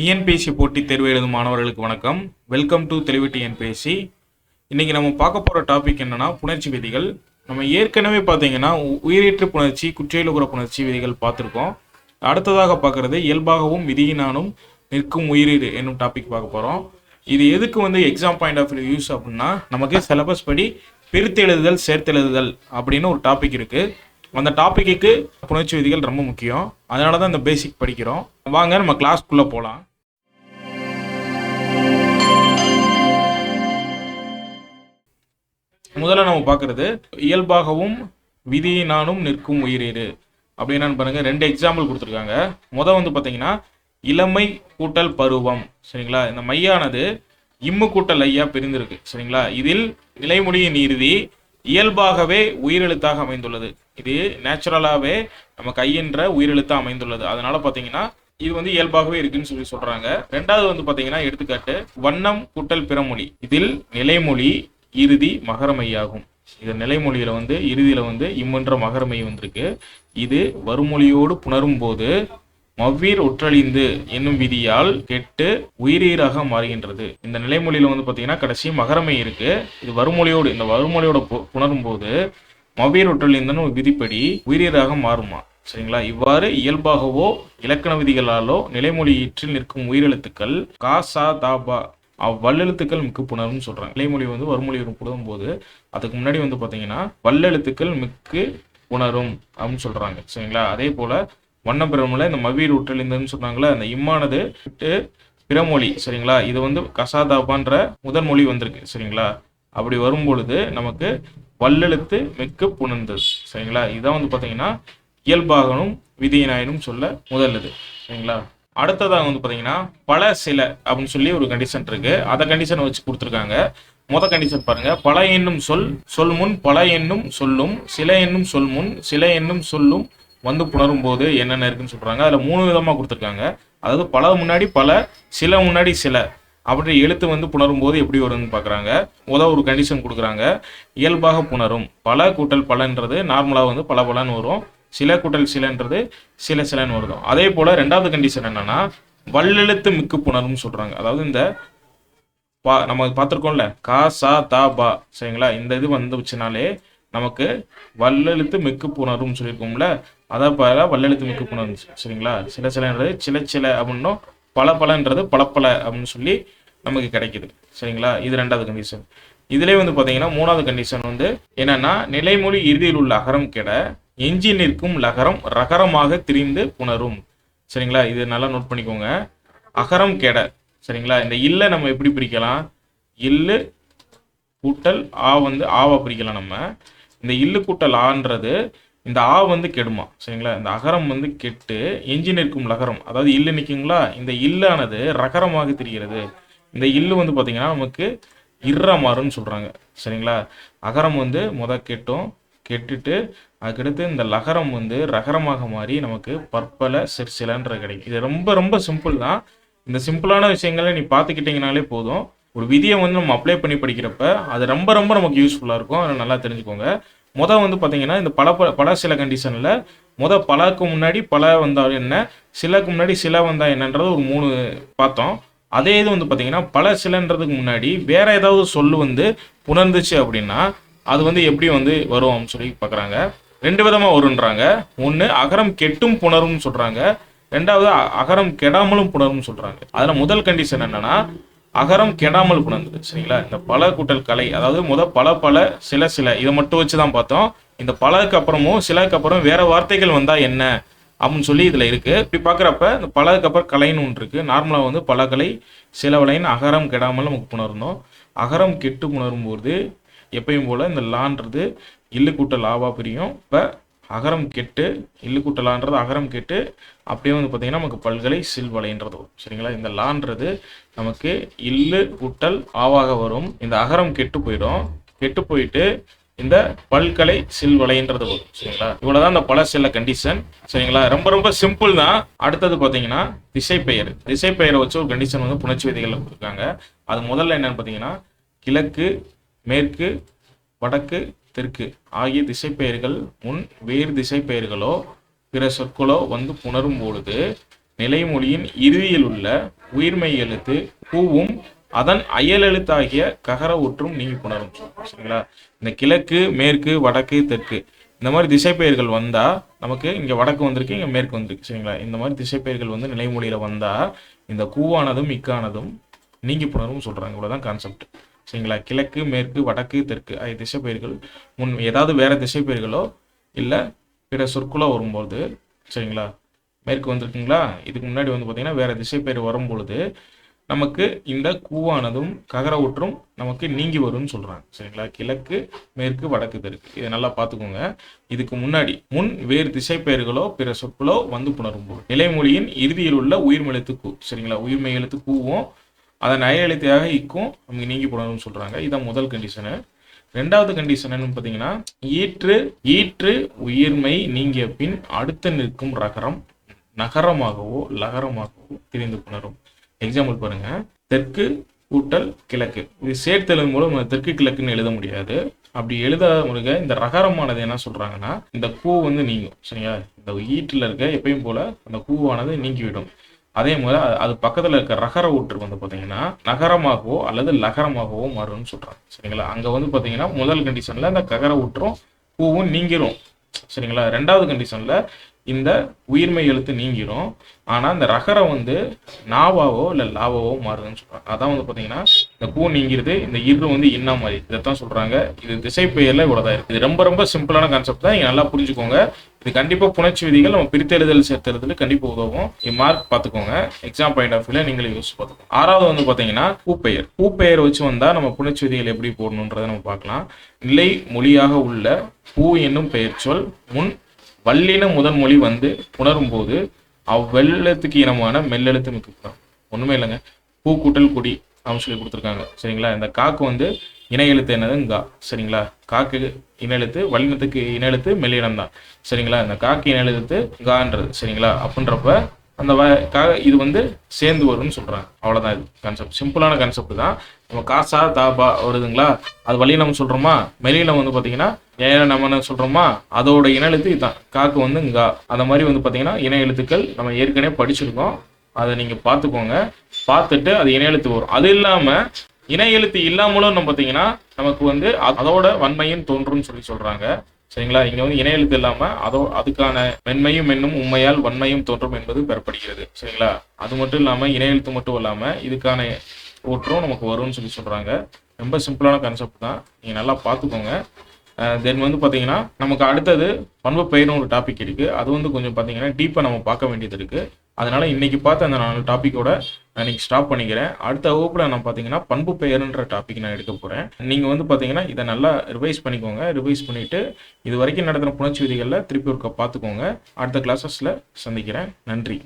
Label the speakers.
Speaker 1: TNPSC போட்டித் தேர்வு எழுதும் மாணவர்களுக்கு வணக்கம். வெல்கம் டு தெளிவு டிஎன்பிஎஸ்சி இன்னைக்கு நம்ம பார்க்க போகிற டாபிக் என்னன்னா புணர்ச்சி விதிகள். நம்ம ஏற்கனவே பார்த்தீங்கன்னா உ- உயிரீற்று புணர்ச்சி குற்றியலுகுற புணர்ச்சி விதிகள் பார்த்துருக்கோம். அடுத்ததாக பார்க்குறது இயல்பாகவும் விதியினானும் நிற்கும் உயிரீடு என்னும் டாபிக் பார்க்க போகிறோம் இது எதுக்கு வந்து exam point of view use அப்படின்னா நமக்கு சிலபஸ் படி பிரித்தெழுதுதல் சேர்த்தெழுதுதல் அப்படின்னு ஒரு டாபிக் இருக்குது அந்த டாப்பிக்கு புணர்ச்சி விதிகள் ரொம்ப முக்கியம். அதனால தான் இந்த பேசிக் படிக்கிறோம். வாங்க நம்ம கிளாஸ்க்குள்ளே போகலாம் முதல்ல நம்ம பார்க்குறது இயல்பாகவும் விதியினானும் நிற்கும் உயிரீடு. அப்படின்னு பாருங்க ரெண்டு எக்ஸாம்பிள் கொடுத்துருக்காங்க. முத வந்து பார்த்தீங்கன்னா இளமை கூட்டல் பருவம். சரிங்களா? இந்த மையானது இம்மு கூட்டல் ஐயா பிரிந்திருக்கு. சரிங்களா? இதில் நிலைமுடியின் இறுதி இயல்பாகவே உயிரெழுத்தாக அமைந்துள்ளது. இது நேச்சுரலாகவே நம்ம கையின்ற உயிரெழுத்தாக அமைந்துள்ளது. அதனால பார்த்தீங்கன்னா இது வந்து இயல்பாகவே இருக்குன்னு சொல்லி சொல்றாங்க. ரெண்டாவது வந்து பார்த்தீங்கன்னா எடுத்துக்காட்டு வண்ணம் கூட்டல் பிறமொழி. இதில் நிலைமொழி இறுதி மகரமையாகும் இது நிலைமொழியில வந்து இறுதியில வந்து இம்முன்ற மகரமை வந்திருக்கு. இது வருமொழியோடு புணரும் போது மவ்வீர் ஒற்றழிந்து என்னும் விதியால் கெட்டு உயிரீராக மாறுகின்றது. இந்த நிலைமொழியில் வந்து பார்த்தீங்கன்னா கடைசி மகரமை இருக்கு. இது வருமொழியோடு இந்த வருமொழியோட புணரும் போது மவ்வீர் ஒற்றழிந்துன்னு ஒரு விதிப்படி உயிரீராக மாறுமா? சரிங்களா? இவ்வாறு இயல்பாகவோ இலக்கண விதிகளாலோ நிலைமொழி ஈற்றில் நிற்கும் உயிரெழுத்துக்கள் காசா தாபா அவ்வல்லெழுத்துக்கள் மிக்கு புணரும்னு சொல்றாங்க. நிலைமொழி வந்து வருமொழி புணரும் போது அதுக்கு முன்னாடி வந்து பார்த்தீங்கன்னா வல்லெழுத்துக்கள் மிக்கு உணரும் அப்படின்னு சொல்றாங்க. சரிங்களா? அதே போல வண்ணப்பிரமுல இந்த மவீர் உற்றலிந்தன்னு சொன்னாங்களே அந்த இம்மானது பிறமொழி சரிங்களா? இது வந்து கசாதாபான்ற முதன் மொழி வந்திருக்கு சரிங்களா? அப்படி வரும் பொழுது நமக்கு வல்லெழுத்து மெக்கு புணர்ந்தது சரிங்களா? இதான் வந்து பார்த்தீங்கன்னா இயல்பாகனும் விதியனாயினும் சொல்ல முதல் இது சரிங்களா? அடுத்ததாக வந்து பார்த்தீங்கன்னா பல சில அப்படின்னு சொல்லி ஒரு கண்டிஷன் இருக்கு. அதை கண்டிஷனை வச்சு கொடுத்துருக்காங்க. முத கண்டிஷன் பாருங்க. பல என்னும் சொல் சொல் முன் பல என்னும் சொல்லும் சில என்னும் சொல் முன் சில என்னும் சொல்லும் வந்து புணரும் போது என்னென்ன இருக்குன்னு சொல்கிறாங்க அதில் மூணு விதமாக கொடுத்துருக்காங்க. அதாவது பல முன்னாடி பல சில முன்னாடி சில அப்படி எழுத்து வந்து புணரும் போது எப்படி வரும்னு பார்க்குறாங்க உதவ ஒரு கண்டிஷன் கொடுக்குறாங்க. இயல்பாக புணரும். பல கூட்டல் பலன்றது நார்மலாக வந்து பல பலன்னு வரும். சில கூட்டல் சிலன்றது சில சிலன்னு வருதும். அதே போல் ரெண்டாவது கண்டிஷன் என்னன்னா வல்லெழுத்து மிக்கு புணரும் சொல்கிறாங்க அதாவது இந்த பா நம்ம பார்த்துருக்கோம்ல கா சா தா பா. சரிங்களா? இந்த இது வந்துச்சுனாலே நமக்கு வல்லெழுத்து மிக்கு புணரும் சொல்லியிருக்கோம்ல அதை பல வல்லெழுத்து மிக்கு புணரும் சரிங்களா? சில சிலன்றது சில சில அப்படின்னும் பல பலன்றது பலப்பல அப்படின்னு சொல்லி நமக்கு கிடைக்குது. சரிங்களா? இது ரெண்டாவது கண்டிஷன் இதுலேயே வந்து பார்த்தீங்கன்னா மூணாவது கண்டிஷன் வந்து என்னன்னா நிலைமொழி இறுதியில் உள்ள அகரம் கெட எஞ்சி நிற்கும் லகரம் ரகரமாக திரிந்து புணரும். சரிங்களா? இது நல்லா நோட் பண்ணிக்கோங்க. அகரம் கெட. சரிங்களா? இந்த இல்லை நம்ம எப்படி பிரிக்கலாம்? இல்லு கூட்டல் ஆ வந்து ஆவா பிரிக்கலாம் நம்ம. இந்த இல்லு கூட்டல் ஆன்றது இந்த ஆ வந்து கெடுமா சரிங்களா? இந்த அகரம் வந்து கெட்டு எஞ்சி நிற்கும் லகரம். அதாவது இல்லு நிற்குங்களா இந்த இல்லானது ரகரமாக தெரிகிறது. இந்த இல்லு வந்து பார்த்தீங்கன்னா நமக்கு இர்ற மாறுன்னு சொல்கிறாங்க சரிங்களா? அகரம் வந்து முத கெட்டும் கெட்டுட்டு அதுக்கடுத்து இந்த லகரம் வந்து ரகரமாக மாறி நமக்கு பற்பல சிற்சிலன்ற கிடைக்கும். இது ரொம்ப ரொம்ப சிம்பிள் தான் இந்த சிம்பிளான விஷயங்களை நீ பார்த்துக்கிட்டீங்கனாலே போதும். ஒரு விதியை வந்து நம்ம அப்ளை பண்ணி படிக்கிறப்ப அது ரொம்ப ரொம்ப நமக்கு யூஸ்ஃபுல்லாக இருக்கும். அதை நல்லா தெரிஞ்சுக்கோங்க. மொதல் வந்து பார்த்தீங்கன்னா இந்த பல ப- பல சில கண்டிஷனில் மொதல் பலக்கு முன்னாடி பல வந்தால் என்ன சிலக்கு முன்னாடி சில வந்தால் என்னன்றது ஒரு மூணு பார்த்தோம். அதே இது வந்து பார்த்தீங்கன்னா பல சிலன்றதுக்கு முன்னாடி வேற ஏதாவது சொல்லு வந்து புணர்ந்துச்சு அப்படின்னா அது வந்து எப்படி வந்து வரும் சொல்லி பார்க்குறாங்க ரெண்டு விதமாக வருன்றாங்க ஒன்று அகரம் கெட்டும் புணரும்னு சொல்கிறாங்க ரெண்டாவது அ- அகரம் கெடாமலும் புணரும்னு சொல்கிறாங்க அதில் முதல் கண்டிஷன் என்னென்னா அகரம் கெடாமல் புணர்ந்தது சரிங்களா? இந்த பல கூட்டல் கலை அதாவது முத பல பல சில சில இதை மட்டும் வச்சு தான் பார்த்தோம். இந்த பலக்கு அப்புறமும் சிலருக்கு அப்புறம் வேற வார்த்தைகள் வந்தா என்ன? அப்படின்னு சொல்லி இதுல இருக்கு. இப்படி பார்க்குறப்ப இந்த பலக்கு அப்புறம் கலைன்னு ஒன்று இருக்கு. நார்மலாக வந்து பல கலை சில வலைன்னு அகரம் கெடாமல் நமக்கு புணர்ந்தோம். அகரம் கெட்டு புணரும் போது எப்பயும் போல இந்த லான்றது இல்லு கூட்டல் ஆவா பிரியும். இப்போ அகரம் கெட்டு இல்லு கூட்டலான்றது அகரம் கெட்டு அப்படியே வந்து பார்த்தீங்கன்னா நமக்கு பல்கலை சில்வலைன்றது வரும். சரிங்களா? இந்த லான்றது நமக்கு இல்லு கூட்டல் ஆவாக வரும். இந்த அகரம் கெட்டு போயிடும். கெட்டு போயிட்டு இந்த பல்கலை சில்வலைன்றது வரும். சரிங்களா? இவ்வளவுதான் இந்த பல சில கண்டிஷன் சரிங்களா? ரொம்ப ரொம்ப சிம்பிள் தான். அடுத்தது பார்த்தீங்கன்னா திசைப்பெயர். திசைப்பெயரை வச்சு ஒரு கண்டிஷன் வந்து புணர்ச்சி விதிகள் கொடுத்துருக்காங்க. அது முதல்ல என்னன்னு பார்த்தீங்கன்னா கிழக்கு மேற்கு வடக்கு தெற்கு. ஆகிய திசைப்பெயர்கள் முன் வேறு திசைப்பெயர்களோ பிற சொற்களோ வந்து புணரும் பொழுது நிலைமொழியின் இறுதியில் உள்ள உயிர்மை எழுத்து கூவும் அதன் அயல் எழுத்தாகிய ககர ஒற்றும் நீங்கி புணரும். சரிங்களா? இந்த கிழக்கு மேற்கு வடக்கு தெற்கு. இந்த மாதிரி திசைப்பெயர்கள் வந்தா நமக்கு இங்க வடக்கு வந்திருக்கு இங்க மேற்கு வந்திருக்கு. சரிங்களா? இந்த மாதிரி திசைப்பெயர்கள் வந்து நிலைமொழியில வந்தா இந்த கூவானதும் இக்கானதும் நீங்கி புணரும் சொல்றாங்க. இவ்வளவுதான் கான்செப்ட் சரிங்களா? கிழக்கு மேற்கு வடக்கு தெற்கு. அது திசை பெயர்கள் முன் ஏதாவது வேறு திசை பெயர்களோ இல்லை பிற சொற்களோ வரும்போது சரிங்களா? மேற்கு வந்திருக்குங்களா? இதுக்கு முன்னாடி வந்து பார்த்தீங்கன்னா வேற திசைப்பெயர் வரும்பொழுது நமக்கு இந்த கூவானதும் ககர ஊற்றும் நமக்கு நீங்கி வரும்னு சொல்கிறாங்க சரிங்களா? கிழக்கு மேற்கு வடக்கு தெற்கு. இதை நல்லா பார்த்துக்கோங்க இதுக்கு முன்னாடி முன் வேறு திசைப்பெயர்களோ பிற சொற்களோ வந்து புணரும்போது. நிலைமொழியின் இறுதியில் உள்ள உயிர்மெழுத்து கூ சரிங்களா? உயிர்மை எழுத்து கூவும் அதன் அய இக்கும் நமக்கு நீங்கி போடணும்னு சொல்றாங்க. இதான் முதல் கண்டிஷனு ரெண்டாவது கண்டிஷன் என்னன்னு பார்த்தீங்கன்னா ஈற்று ஈற்று உயிர்மை நீங்கிய பின் அடுத்து நிற்கும் ரகரம் நகரமாகவோ லகரமாகவோ தெரிந்து புணரும். எக்ஸாம்பிள் பாருங்க. தெற்கு கூட்டல் கிழக்கு. இது சேர்த்தெழுதும் மூலம் தெற்கு கிழக்குன்னு எழுத முடியாது. அப்படி எழுதாத முருக இந்த ரகரமானது என்ன சொல்றாங்கன்னா இந்த கூ வந்து நீங்கும். சரிங்களா இந்த ஈட்டில் இருக்க எப்பயும் போல அந்த கூவானது நீங்கிவிடும். அதே மாதிரி அது- பக்கத்தில் பக்கத்துல இருக்க ரகர ஊற்று வந்து பாத்தீங்கன்னா நகரமாகவோ அல்லது லகரமாகவோ மாறும்னு சொல்கிறாங்க சரிங்களா? அங்க வந்து பாத்தீங்கன்னா முதல் கண்டிஷன்ல அந்த ககர ஊற்றும் பூவும் நீங்கிரும். சரிங்களா? ரெண்டாவது கண்டிஷன்ல இந்த உயிர்மை எழுத்து நீங்கிரும். ஆனால் இந்த ரகரம் வந்து நாவாவோ இல்லை லாவாவோ மாறுதுன்னு சொல்கிறாங்க அதான் வந்து பார்த்தீங்கன்னா இந்த பூ நீங்கிறது இந்த இரு வந்து இன்ன மாதிரி. இதைத்தான் சொல்கிறாங்க இது திசை பெயரில் இவ்வளோதான் இருக்குது இது ரொம்ப ரொம்ப சிம்பிளான கான்செப்ட் தான். நீங்கள் நல்லா புரிஞ்சுக்கோங்க. இது கண்டிப்பாக புணர்ச்சி விதிகள் நம்ம பிரித்தெழுதல் சேர்த்தெழுதல் கண்டிப்பாக உதவும். இது மார்க் பார்த்துக்கோங்க. எக்ஸாம் பாயிண்ட் ஆஃப் வியூவில் நீங்களே யூஸ் பார்த்துக்கோங்க. ஆறாவது வந்து பார்த்தீங்கன்னா பூப்பெயர். பூப்பெயர் வச்சு வந்தால் நம்ம புணர்ச்சி விதிகள் எப்படி போடணுன்றதை நம்ம பார்க்கலாம். நிலை மொழியாக உள்ள பூ என்னும் பெயர் சொல் முன் வல்லின முதன்மொழி வந்து புணரும் போது அவ்வெள்ளத்துக்கு இனமான மெல்லெழுத்து மிக்க ஒன்றுமே ஒண்ணுமே இல்லைங்க. பூ கூட்டல் குடி அப்படின்னு சொல்லி கொடுத்துருக்காங்க. சரிங்களா? இந்த காக்கு வந்து இணை எழுத்து என்னது கா. சரிங்களா? காக்கு இணையெழுத்து வல்லினத்துக்கு இன மெல்லினம் தான். சரிங்களா? இந்த காக்கு இணையெழுத்து கான்றது. சரிங்களா? அப்படின்றப்ப அந்த வ கா இது வந்து சேர்ந்து வரும்னு சொல்கிறாங்க அவ்வளோதான் இது கான்செப்ட் சிம்பிளான கான்செப்ட் தான். நம்ம காசா தாபா வருதுங்களா? அது வழி நம்ம சொல்கிறோமா மெல்லினம் வந்து பார்த்தீங்கன்னா ஏன் நம்ம என்ன சொல்கிறோமா அதோட இன எழுத்து இதுதான் காக்கு வந்து கா அந்த மாதிரி வந்து பார்த்தீங்கன்னா இன எழுத்துக்கள் நம்ம ஏற்கனவே படிச்சிருக்கோம். அதை நீங்கள் பார்த்துக்கோங்க. பார்த்துட்டு அது இன எழுத்து வரும். அது இல்லாமல் இன எழுத்து இல்லாமலும் நம்ம பார்த்தீங்கன்னா நமக்கு வந்து அதோட வன்மையும் தோன்றும்னு சொல்லி சொல்கிறாங்க சரிங்களா? இங்க வந்து இணையெழுத்து எழுத்து இல்லாம அதோ அதுக்கான மென்மையும் மென்னும் உண்மையால் வன்மையும் தோன்றும் என்பது பெறப்படுகிறது. சரிங்களா? அது மட்டும் இல்லாம இணையெழுத்து எழுத்து மட்டும் இல்லாம இதுக்கான ஒற்றும் நமக்கு வரும்னு சொல்லி சொல்கிறாங்க ரொம்ப சிம்பிளான கான்செப்ட் தான். நீங்கள் நல்லா பார்த்துக்கோங்க. தென் வந்து பார்த்தீங்கன்னா நமக்கு அடுத்தது பண்பு பெயர்னு ஒரு டாபிக் இருக்குது அது வந்து கொஞ்சம் பார்த்தீங்கன்னா டீப்பாக நம்ம பார்க்க வேண்டியது இருக்குது அதனால் இன்றைக்கி பார்த்த அந்த நாலு டாப்பிக்கோட நான் இன்றைக்கி ஸ்டாப் பண்ணிக்கிறேன். அடுத்த வகுப்பில் நான் பார்த்தீங்கன்னா பண்பு பெயர்ன்ற டாபிக் நான் எடுக்க போகிறேன் நீங்கள் வந்து பார்த்தீங்கன்னா இதை நல்லா ரிவைஸ் பண்ணிக்கோங்க. ரிவைஸ் பண்ணிவிட்டு இது வரைக்கும் நடத்தின புணர்ச்சி விதிகளில் திருப்பி ஒருக்க பார்த்துக்கோங்க. அடுத்த கிளாஸஸில் சந்திக்கிறேன். நன்றி.